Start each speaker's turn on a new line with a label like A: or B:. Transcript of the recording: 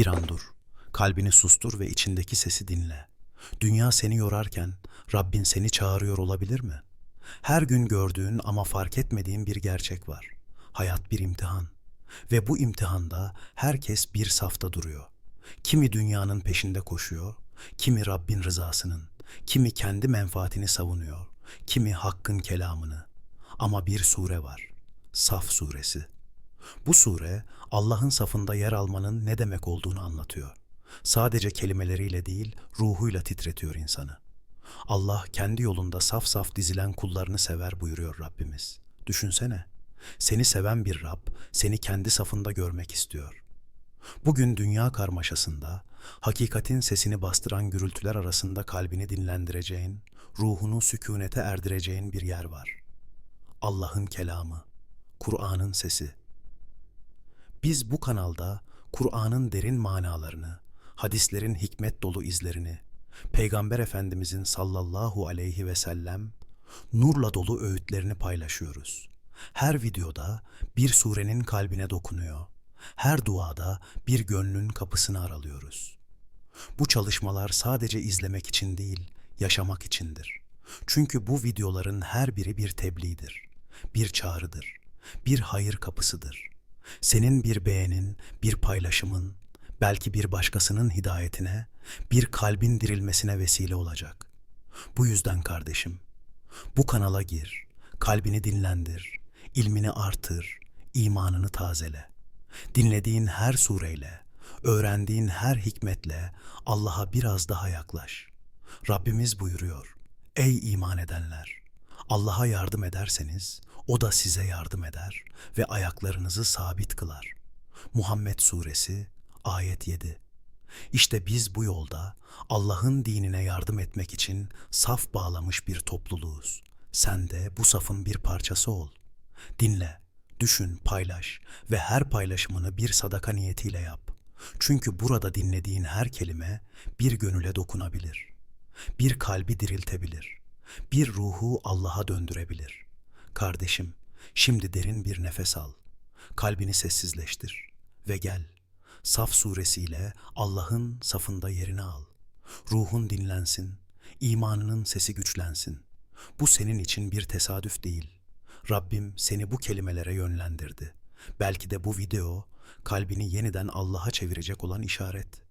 A: Bir an dur. Kalbini sustur ve içindeki sesi dinle. Dünya seni yorarken Rabbin seni çağırıyor olabilir mi? Her gün gördüğün ama fark etmediğin bir gerçek var. Hayat bir imtihan. Ve bu imtihanda herkes bir safta duruyor. Kimi dünyanın peşinde koşuyor, kimi Rabbin rızasının, kimi kendi menfaatini savunuyor, kimi hakkın kelamını. Ama bir sure var. Saf suresi. Bu sure Allah'ın safında yer almanın ne demek olduğunu anlatıyor. Sadece kelimeleriyle değil, ruhuyla titretiyor insanı. Allah kendi yolunda saf saf dizilen kullarını sever buyuruyor Rabbimiz. Düşünsene. Seni seven bir Rab seni kendi safında görmek istiyor. Bugün dünya karmaşasında hakikatin sesini bastıran gürültüler arasında kalbini dinlendireceğin, ruhunu sükunete erdireceğin bir yer var. Allah'ın kelamı, Kur'an'ın sesi. Biz bu kanalda Kur'an'ın derin manalarını, hadislerin hikmet dolu izlerini, Peygamber Efendimizin sallallahu aleyhi ve sellem nurla dolu öğütlerini paylaşıyoruz. Her videoda bir surenin kalbine dokunuyor. Her duada bir gönlün kapısını aralıyoruz. Bu çalışmalar sadece izlemek için değil, yaşamak içindir. Çünkü bu videoların her biri bir tebliğdir, bir çağrıdır, bir hayır kapısıdır. Senin bir beğenin, bir paylaşımın, belki bir başkasının hidayetine, bir kalbin dirilmesine vesile olacak. Bu yüzden kardeşim, bu kanala gir, kalbini dinlendir, ilmini artır, imanını tazele. Dinlediğin her sureyle, öğrendiğin her hikmetle Allah'a biraz daha yaklaş. Rabbimiz buyuruyor, Ey iman edenler! Allah'a yardım ederseniz, O da size yardım eder ve ayaklarınızı sabit kılar. Muhammed Suresi, ayet 7 İşte biz bu yolda Allah'ın dinine yardım etmek için saf bağlamış bir topluluğuz. Sen de bu safın bir parçası ol. Dinle, düşün, paylaş ve her paylaşımını bir sadaka niyetiyle yap. Çünkü burada dinlediğin her kelime bir gönüle dokunabilir. Bir kalbi diriltebilir. Bir ruhu Allah'a döndürebilir. Kardeşim, şimdi derin bir nefes al. Kalbini sessizleştir ve gel. Saf suresiyle Allah'ın safında yerini al. Ruhun dinlensin, imanının sesi güçlensin. Bu senin için bir tesadüf değil. Rabbim seni bu kelimelere yönlendirdi. Belki de bu video kalbini yeniden Allah'a çevirecek olan işaret.